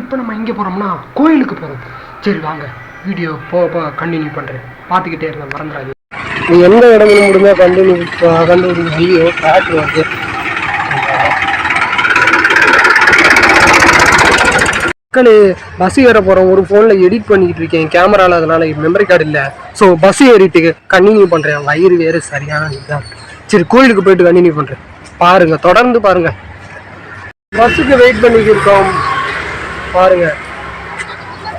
இப்போ நம்ம எங்கே போகிறோம்னா கோயிலுக்கு போகிறோம் சரி வாங்க. வீடியோ போக போக கண்டினியூ பண்ணுறேன் பார்த்துக்கிட்டே இருந்தேன் மறந்துடாது நீ எந்த இடத்துல முடிஞ்சா கண்டினியூ கண்டு ஐயோ ட்ராக் வருது மக்களே பஸ் ஏற போகிறோம் ஒரு ஃபோனில் எடிட் பண்ணிக்கிட்டு இருக்கேன். கேமராவில் அதனால் மெமரி கார்டு இல்லை. ஸோ பஸ் ஏறிட்டு கண்டினியூ பண்ணுறேன் வயிறு வேறு சரியான இதுதான் சரி கோயிலுக்கு போயிட்டு கண்டினியூ பண்ணுறேன் பாருங்கள் தொடர்ந்து பாருங்கள் பஸ்ஸுக்கு வெயிட் பண்ணிக்கிட்டு இருக்கோம். பாருங்க.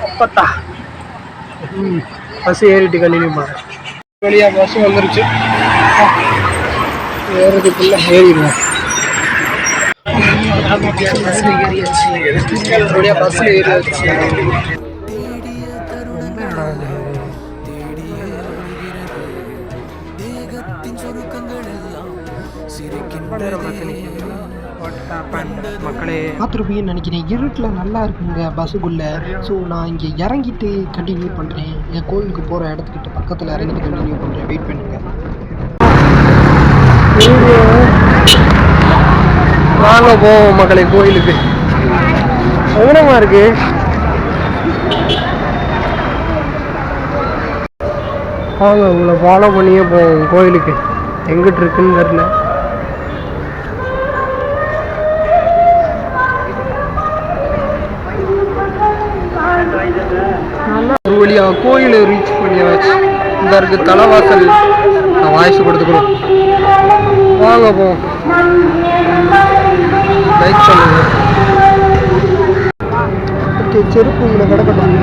அப்பத்தா. ம் பஸ் ஏறிட்டு கண்டினியூ பாருங்க வெளியாக பஸ் வந்துருச்சு. ஏறதுக்குள்ள ஏறிடுவேன். பஸ்ல ஏறியாச்சு. சிரிக்கின்ற மக்களே. பார்த்துருப்பீங்கன்னு நினைக்கிறேன். இருட்டில் நல்லா இருக்குங்க பஸ்ஸுக்குள்ள. ஸோ நான் இங்கே இறங்கிட்டு கண்டினியூ பண்ணுறேன் என் கோயிலுக்கு போகிற இடத்துக்கிட்ட பக்கத்தில் இறங்கிட்டு கண்டினியூ பண்ணுறேன் வெயிட் பண்ணுங்க. வாங்க போவோம் மக்களே கோயிலுக்கு. எவ்வளோமா இருக்கு? வாங்க உங்களை ஃபாலோ பண்ணியே போவோம் கோயிலுக்கு. எங்கிட்டு இருக்குன்னு தெரியல. நல்லா வழியா கோயிலை ரீச் பண்ணியாச்சு இந்த இருக்கு தலைவாசல். நான் வாய்ஸ் கொடுத்துக்கிறோம். வாங்க போ லைக் பண்ணுங்க. ஓகே செருப்பு இங்கே கிடக்கட்டும்.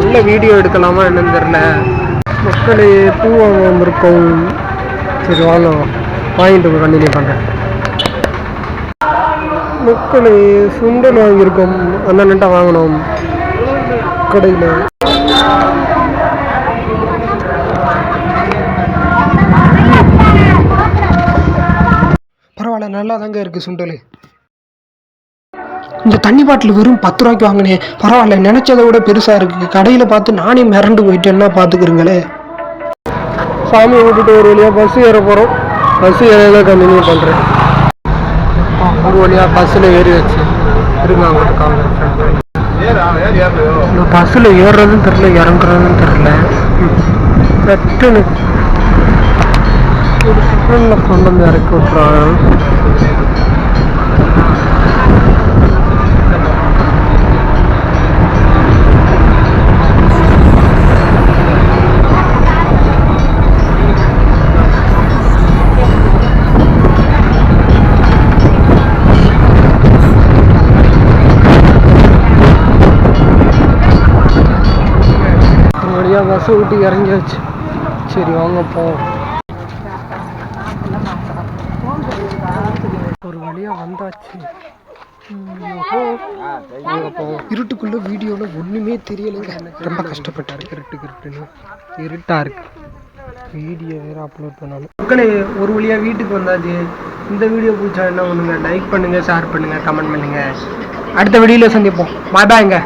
நல்ல வீடியோ எடுக்கலாமா என்னன்னு தெரில மக்களே பூ வாங்க வந்திருக்கோம். சரி வாங்க. வாங்கிட்டு கண்டினியூ பண்ணுறேன் மக்களே சுண்டல் வாங்கியிருக்கோம். அண்ணன்ட்ட வாங்கினோம். கடையில் பரவாயில்ல நல்லா தாங்க இருக்கு சுண்டல். இந்த தண்ணி பாட்டில் வெறும் பத்து ரூபாய்க்கு வாங்கினேன் பரவாயில்ல நினைச்சதை விட பெருசா இருக்கு. கடையில பார்த்து நானே மிரண்டு போயிட்டேன்னா பார்த்துக்குறீங்களே. சாமி விட்டுட்டு ஒரு வழியா பஸ் ஏற போறோம். பஸ் ஏற கண்டினியூ பண்றேன். ஒரு வழியாக பஸ்ஸில் ஏறி வச்சு இருங்க பஸ்ஸில் ஏறுறதும் தெரில இறங்குறதும் தெரில சட்டுன்னு ஒரு சிக்னலில் கொண்டு வந்து இறக்கி விட்றாங்க ஒரு பஸ்ஸை விட்டு இறங்கியாச்சு சரி வாங்க போவோம் ஒரு வழியாக வந்தாச்சு. ம், இருட்டுக்குள்ள வீடியோவில் ஒன்றுமே தெரியலைங்க. ரொம்ப கஷ்டப்பட்டாரு. இருட்டு இருட்டுன்னு. இருட்டாக இருக்கு. வீடியோ வேறு அப்லோட் பண்ணாலும். மக்களே ஒரு வழியாக வீட்டுக்கு வந்தாச்சு. இந்த வீடியோ பிடிச்சா என்ன பண்ணுங்க? லைக் பண்ணுங்கள் ஷேர் பண்ணுங்க கமெண்ட் பண்ணுங்கள் அடுத்த வீடியோவில் சந்திப்போம். பாய் பாய்ங்க